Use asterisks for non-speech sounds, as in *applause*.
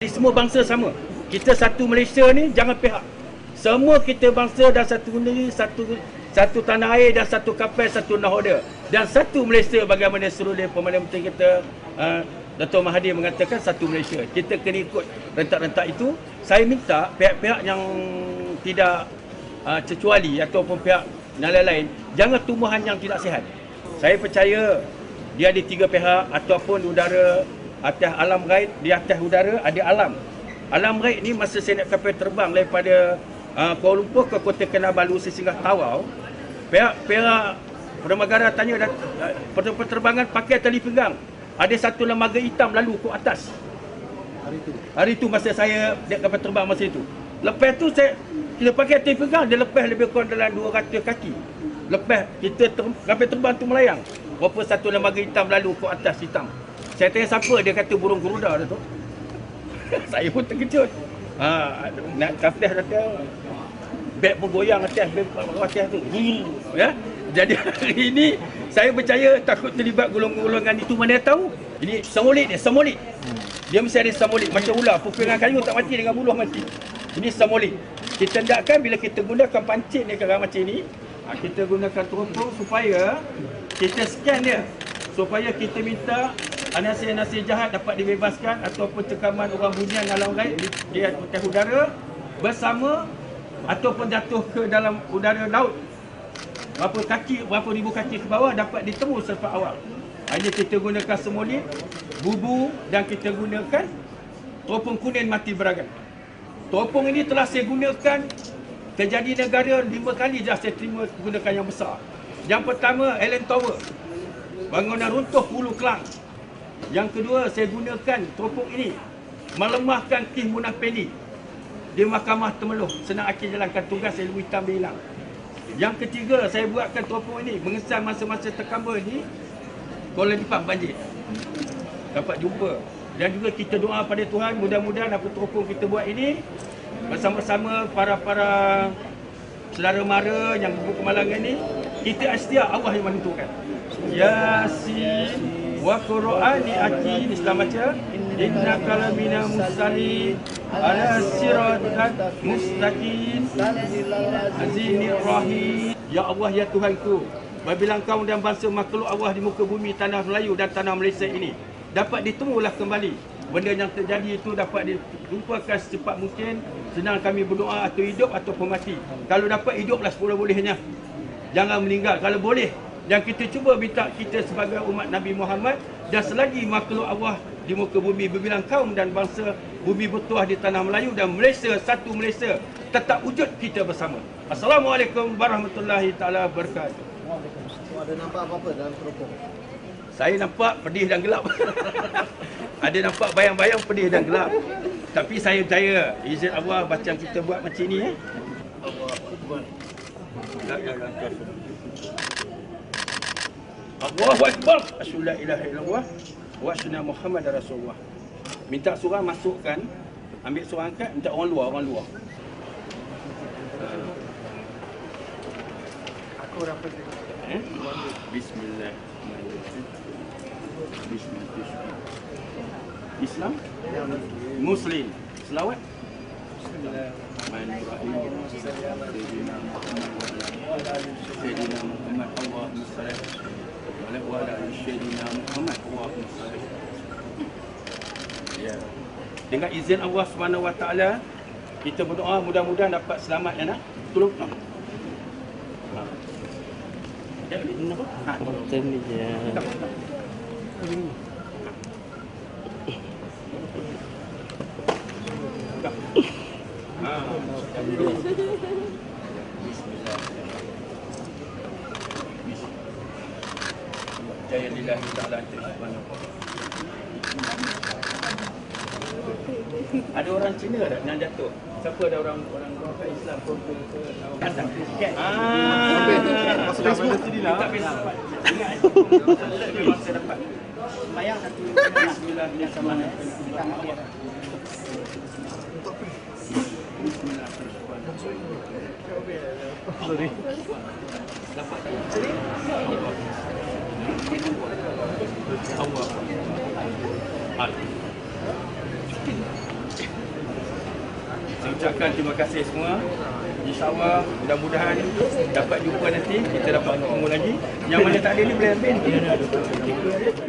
Semua bangsa sama. Kita satu Malaysia ni jangan pihak. Semua kita bangsa dan satu negeri, satu satu tanah air dan satu kapal, satu nahoda. Dan satu Malaysia bagaimana seluruh Perdana Menteri kita uh, Dato' Mahathir mengatakan satu Malaysia. Kita kena ikut rentak-rentak itu. Saya minta pihak-pihak yang tidak uh, tercuali ataupun pihak yang lain-lain, jangan tumbuhan yang tidak sihat. Saya percaya dia ada tiga pihak ataupun udara atas alam gaib di atas udara ada alam. Alam gaib ni masa saya nak kapal terbang daripada uh, Kuala Lumpur ke Kota Kinabalu sesinggah Tawau, pihak pihak Permagara tanya uh, penerbangan pakai tali pinggang. Ada satu lembaga hitam lalu ke atas. Hari itu. Hari itu masa saya naik kapal terbang masa itu. Lepas tu saya kita pakai tali pinggang dia lepas lebih kurang dalam 200 kaki. Lepas kita ter, kapal terbang tu melayang. Berapa satu lembaga hitam lalu ke atas hitam. Saya tanya siapa dia kata burung geruda tu. *laughs* saya pun terkejut. Ha, nak kafir kata beg pun goyang atas beg atas tu. Ya. Jadi *laughs* hari ini saya percaya takut terlibat golongan-golongan itu mana tahu. Ini samolit dia, samolit. Dia mesti ada samolit macam ular, pukulan kayu tak mati dengan buluh mati. Ini samolit. Kita hendakkan bila kita gunakan pancit ni kalau macam ni, ha, kita gunakan teropong supaya kita scan dia supaya kita minta nasihat-nasihat jahat dapat dibebaskan ataupun cekaman orang bunian alam gaib di atas udara bersama ataupun jatuh ke dalam udara laut. Berapa kaki, berapa ribu kaki ke bawah dapat ditemu selepas awal. Hanya kita gunakan semulit bubu dan kita gunakan teropong kuning mati beragan teropong ini telah saya gunakan terjadi negara lima kali dah saya terima gunakan yang besar. Yang pertama Allen Tower. Bangunan runtuh Hulu Kelang yang kedua, saya gunakan teropong ini melemahkan Kih Munafeli di Mahkamah Temeloh. Senang akhir jalankan tugas ilmu hitam dia hilang. Yang ketiga, saya buatkan teropong ini mengesan masa-masa terkamba di Kuala Lipat banjir. Dapat jumpa. Dan juga kita doa pada Tuhan, mudah-mudahan apa teropong kita buat ini bersama-sama para-para saudara mara yang berbuku kemalangan ini, kita astia Allah yang menentukan. Yasin wa qur'ani hakim Islam baca innaka lamina musali ala siratal mustaqim. Azizir rahim. Ya Allah ya Tuhanku apabila engkau dan bangsa makhluk Allah di muka bumi tanah Melayu dan tanah Malaysia ini dapat ditemulah kembali. Benda yang terjadi itu dapat dijumpakan secepat mungkin. Senang kami berdoa atau hidup ataupun mati. Kalau dapat hiduplah sepuluh bolehnya. Jangan meninggal. Kalau boleh yang kita cuba minta kita sebagai umat Nabi Muhammad dan selagi makhluk Allah di muka bumi berbilang kaum dan bangsa bumi bertuah di tanah Melayu dan Malaysia satu Malaysia tetap wujud kita bersama. Assalamualaikum warahmatullahi taala wabarakatuh. Ada nampak apa-apa dalam teropong? Saya nampak pedih dan gelap. *laughs* Ada nampak bayang-bayang pedih dan gelap. Tapi saya percaya izin Allah macam kita buat macam ni eh. Allah Akbar. Allahu Akbar. Asyhadu la ilaha illallah wa asyhadu Muhammad Rasulullah. Minta surah masukkan, ambil surah angkat, minta orang luar, orang luar. Aku dapat Eh? Bismillah. Bismillah. Islam? Muslim. Selawat? Bismillahirrahmanirrahim. Muhammad Sayyidina Muhammad Allahumma salli sayyidina Muhammad Allahumma salli. Ya. Dengan izin Allah Subhanahu wa taala kita berdoa mudah-mudahan dapat selamat ya nak. Tolong. Ha. Ya, ini apa? Ha, ni je. Jaya lillahi ta'ala Ada orang Cina tak yang jatuh? Siapa ada orang orang orang Islam pun ke ke kata sikit. Ah. Masuk Facebook sini lah. Tak bisa. Ingat. Masa dapat. Bayang satu bismillah yang sama. Bismillah. Sorry. Dapat. không được Ucapkan terima kasih semua. InsyaAllah mudah-mudahan Dapat jumpa nanti. Kita dapat bertemu lagi. Yang mana tak ada ni boleh ambil.